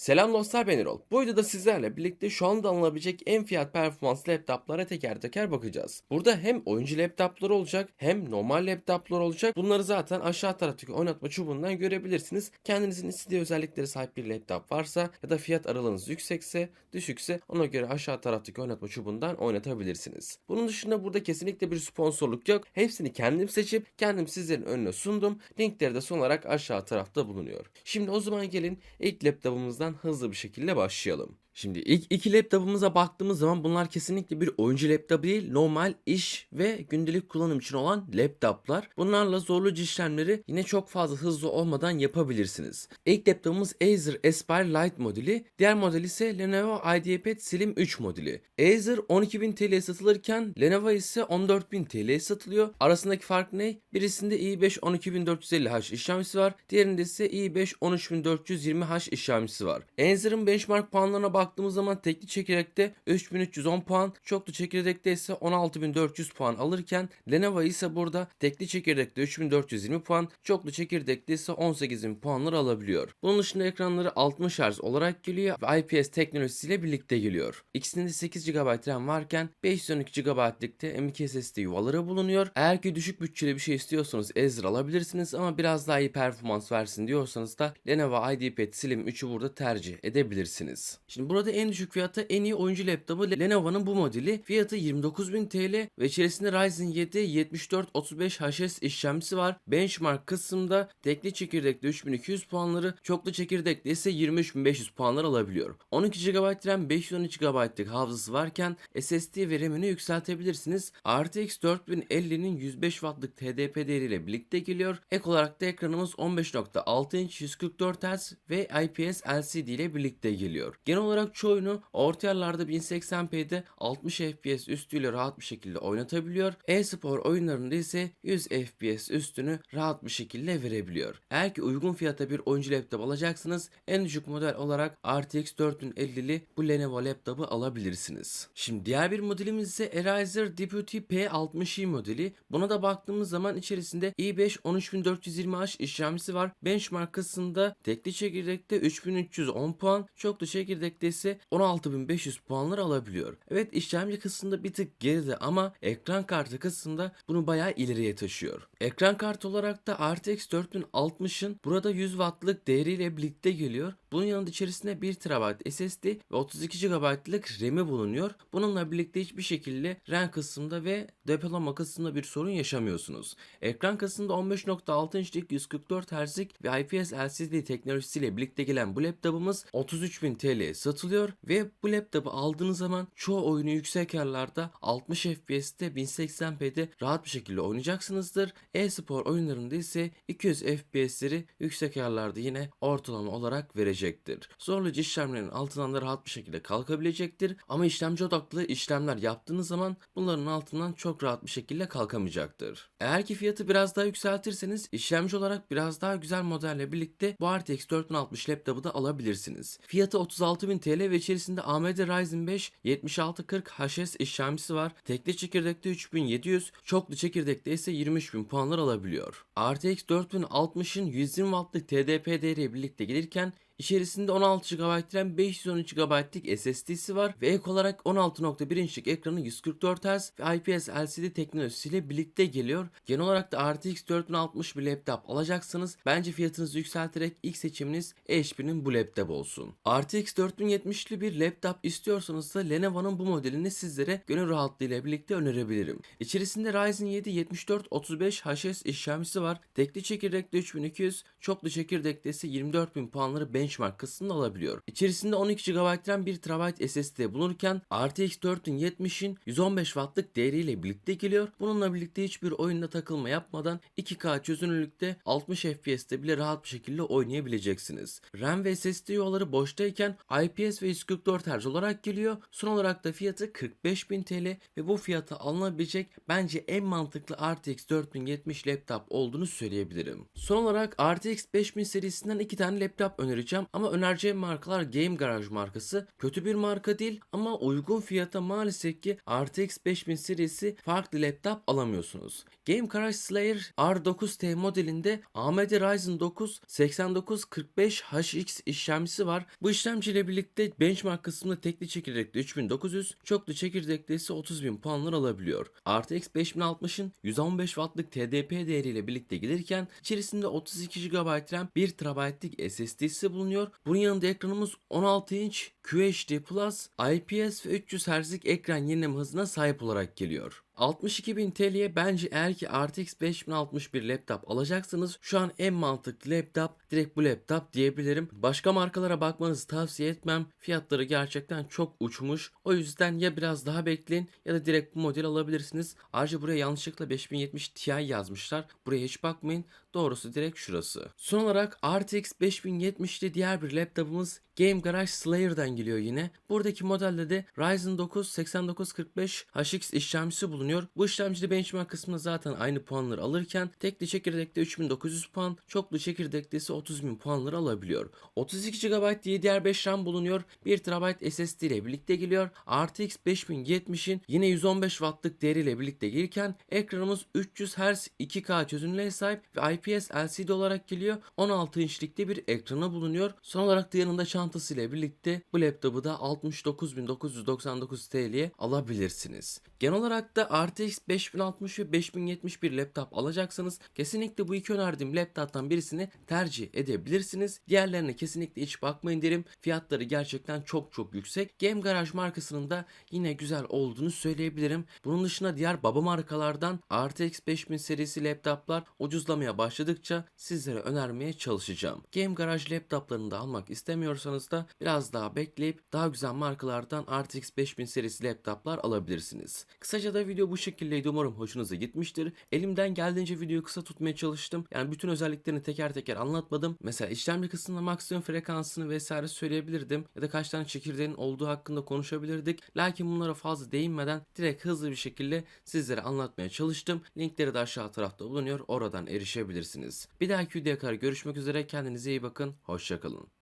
Selam dostlar ben Erol. Bu videoda sizlerle birlikte şu anda alınabilecek en fiyat performans laptoplara teker teker bakacağız. Burada hem oyuncu laptopları olacak hem normal laptoplar olacak. Bunları zaten aşağı taraftaki oynatma çubuğundan görebilirsiniz. Kendinizin istediği özellikleri sahip bir laptop varsa ya da fiyat aralığınız yüksekse, düşükse ona göre aşağı taraftaki oynatma çubuğundan oynatabilirsiniz. Bunun dışında burada kesinlikle bir sponsorluk yok. Hepsini kendim seçip kendim sizlerin önüne sundum. Linkleri de son olarak aşağı tarafta bulunuyor. Şimdi o zaman gelin ilk laptopumuzdan hızlı bir şekilde başlayalım. Şimdi ilk iki laptopumuza baktığımız zaman bunlar kesinlikle bir oyuncu laptopu değil, normal iş ve gündelik kullanım için olan laptoplar. Bunlarla zorlu işlemleri yine çok fazla hızlı olmadan yapabilirsiniz. İlk laptopumuz Acer Aspire Lite modeli, diğer model ise Lenovo IdeaPad Slim 3 modeli. Acer 12.000 TL'ye satılırken Lenovo ise 14.000 TL'ye satılıyor. Arasındaki fark ne? Birisinde i5 12450H işlemcisi var, diğerinde ise i5 13420H işlemcisi var. Acer'ın benchmark puanlarına baktığımız zaman tekli çekirdekte 3310 puan, çoklu çekirdekte ise 16400 puan alırken Lenovo ise burada tekli çekirdekte 3420 puan, çoklu çekirdekte ise 18000 puanlar alabiliyor. Bunun dışında ekranları 60 Hz olarak geliyor ve IPS teknolojisiyle birlikte geliyor. İkisinde de 8 GB RAM varken 512 GB'lıkta M.2 SSD yuvaları bulunuyor. Eğer ki düşük bütçeli bir şey istiyorsanız Acer alabilirsiniz ama biraz daha iyi performans versin diyorsanız da Lenovo IdeaPad Slim 3'ü burada tercih edebilirsiniz. Şimdi burada en düşük fiyata en iyi oyuncu laptopu Lenovo'nun bu modeli. Fiyatı 29.000 TL ve içerisinde Ryzen 7 7435 HS işlemcisi var. Benchmark kısımda tekli çekirdekte 3200 puanları, çoklu çekirdekte ise 23500 puanlar alabiliyor. 12 GB RAM 512 GB'lık hafızası varken SSD ve RAM'ini yükseltebilirsiniz. RTX 4050'nin 105 Watt'lık TDP değeriyle birlikte geliyor. Ek olarak da ekranımız 15.6 inç 144 Hz ve IPS LCD ile birlikte geliyor. Genel olarak çoğunu orta yerlerde 1080p'de 60 FPS üstüyle rahat bir şekilde oynatabiliyor. E-spor oyunlarında ise 100 FPS üstünü rahat bir şekilde verebiliyor. Eğer ki uygun fiyata bir oyuncu laptop alacaksınız en düşük model olarak RTX 4050'li bu Lenovo laptopu alabilirsiniz. Şimdi diğer bir modelimiz ise Razer Deputy P60i modeli. Buna da baktığımız zaman içerisinde i5 13420H işlemcisi var. Benchmark kısmında tekli çekirdekte 3310 puan, çoklu çekirdekte ise 16500 puanlar alabiliyor. Evet işlemci kısmında bir tık geride ama ekran kartı kısmında bunu bayağı ileriye taşıyor. Ekran kartı olarak da RTX 4060'ın burada 100 wattlık değeriyle birlikte geliyor. Bunun yanında içerisinde 1 TB SSD ve 32 GB'lık RAM'i bulunuyor. Bununla birlikte hiçbir şekilde RAM kısmında ve depolama kısmında bir sorun yaşamıyorsunuz. Ekran kısmında 15.6 inçlik 144 Hz'lik ve IPS LCD teknolojisiyle birlikte gelen bu laptopumuz 33.000 TL'ye satılıyor ve bu laptopu aldığınız zaman çoğu oyunu yüksek yerlerde 60 FPS'te 1080p'de rahat bir şekilde oynayacaksınızdır. E-spor oyunlarında ise 200 FPS'leri yüksek yerlerde yine ortalama olarak verecektir. Zorlayıcı işlemlerin altından da rahat bir şekilde kalkabilecektir ama işlemci odaklı işlemler yaptığınız zaman bunların altından çok rahat bir şekilde kalkamayacaktır. Eğer ki fiyatı biraz daha yükseltirseniz işlemci olarak biraz daha güzel modelle birlikte bu RTX 4060 laptopu da alabilirsiniz. Fiyatı 36.000 TL ve içerisinde AMD Ryzen 5 7640 HS işlemcisi var. Tekli çekirdekte 3700, çoklu çekirdekte ise 23000 puanlar alabiliyor. RTX 4060'ın 120 Watt'lık TDP değeriyle birlikte gelirken İçerisinde 16 GB RAM 512 GB'lık SSD'si var ve ek olarak 16.1 inçlik ekranı 144 Hz ve IPS LCD teknolojisiyle birlikte geliyor. Genel olarak da RTX 4060 bir laptop alacaksanız bence fiyatınızı yükselterek ilk seçiminiz HP'nin bu laptop olsun. RTX 4070'li bir laptop istiyorsanız da Lenovo'nun bu modelini sizlere gönül rahatlığıyla birlikte önerebilirim. İçerisinde Ryzen 7 7435 HS işlemcisi var. Tekli çekirdekte 3200, çoklu çekirdekte ise 24000 puanları benchmark kısmında alabiliyor. İçerisinde 12 GB RAM 1 TB SSD bulunurken RTX 4070'in 115 Watt'lık değeriyle birlikte geliyor. Bununla birlikte hiçbir oyunda takılma yapmadan 2K çözünürlükte 60 FPS'te bile rahat bir şekilde oynayabileceksiniz. RAM ve SSD yuvaları boştayken IPS ve 144 Hz olarak geliyor. Son olarak da fiyatı 45.000 TL ve bu fiyata alınabilecek bence en mantıklı RTX 4070 laptop olduğunu söyleyebilirim. Son olarak RTX 5000 serisinden iki tane laptop önereceğim. Önereceğim ama önereceğim markalar Game Garage markası. Kötü bir marka değil ama uygun fiyata maalesef ki RTX 5000 serisi farklı laptop alamıyorsunuz. Game Garage Slayer R9T modelinde AMD Ryzen 9 8945 HX işlemcisi var. Bu işlemciyle birlikte benchmark kısmında tekli çekirdekli 3900, çoklu çekirdekli ise 30000 puanlar alabiliyor. RTX 5060'ın 115 wattlık TDP değeriyle birlikte gelirken içerisinde 32 GB RAM 1 TB'lik SSD'si bulunuyor. Bunun yanında ekranımız 16 inç QHD Plus IPS ve 300 Hz'lik ekran yenileme hızına sahip olarak geliyor. 62.000 TL'ye bence eğer ki RTX 5060 bir laptop alacaksınız şu an en mantıklı laptop direkt bu laptop diyebilirim. Başka markalara bakmanızı tavsiye etmem. Fiyatları gerçekten çok uçmuş. O yüzden ya biraz daha bekleyin ya da direkt bu model alabilirsiniz. Ayrıca buraya yanlışlıkla 5070 Ti yazmışlar. Buraya hiç bakmayın. Doğrusu direkt şurası. Son olarak RTX 5070'li diğer bir laptopumuz Game Garage Slayer'dan geliyor yine. Buradaki modelde de Ryzen 9 8945 HX işlemcisi bulunuyor. Bu işlemcide benchmark kısmında zaten aynı puanları alırken tekli çekirdekte 3900 puan, çoklu çekirdekte ise 30.000 puanları alabiliyor. 32 GB DDR5 RAM bulunuyor. 1 TB SSD ile birlikte geliyor. RTX 5070'in yine 115 Watt'lık değeriyle birlikte gelirken ekranımız 300 Hz 2K çözünürlüğe sahip ve IPS LCD olarak geliyor. 16 inçlikte bir ekranı bulunuyor. Son olarak da yanında çantası ile birlikte bu laptopu da 69.999 TL'ye alabilirsiniz. Genel olarak da RTX 5060 ve 5070 bir laptop alacaksanız kesinlikle bu iki önerdiğim laptoptan birisini tercih edebilirsiniz. Diğerlerine kesinlikle hiç bakmayın derim. Fiyatları gerçekten çok çok yüksek. Game Garage markasının da yine güzel olduğunu söyleyebilirim. Bunun dışında diğer baba markalardan RTX 5000 serisi laptoplar ucuzlamaya başladıkça sizlere önermeye çalışacağım. Game Garage laptoplarını da almak istemiyorsanız da biraz daha bekleyip daha güzel markalardan RTX 5000 serisi laptoplar alabilirsiniz. Kısaca da video bu şekildeydi. Umarım hoşunuza gitmiştir. Elimden geldiğince videoyu kısa tutmaya çalıştım. Yani bütün özelliklerini teker teker anlatmadım. Mesela işlemci kısmında maksimum frekansını vesaire söyleyebilirdim. Ya da kaç tane çekirdeğin olduğu hakkında konuşabilirdik. Lakin bunlara fazla değinmeden direkt hızlı bir şekilde sizlere anlatmaya çalıştım. Linkleri de aşağı tarafta bulunuyor. Oradan erişebilirsiniz. Bir dahaki videoya kadar görüşmek üzere. Kendinize iyi bakın. Hoşçakalın.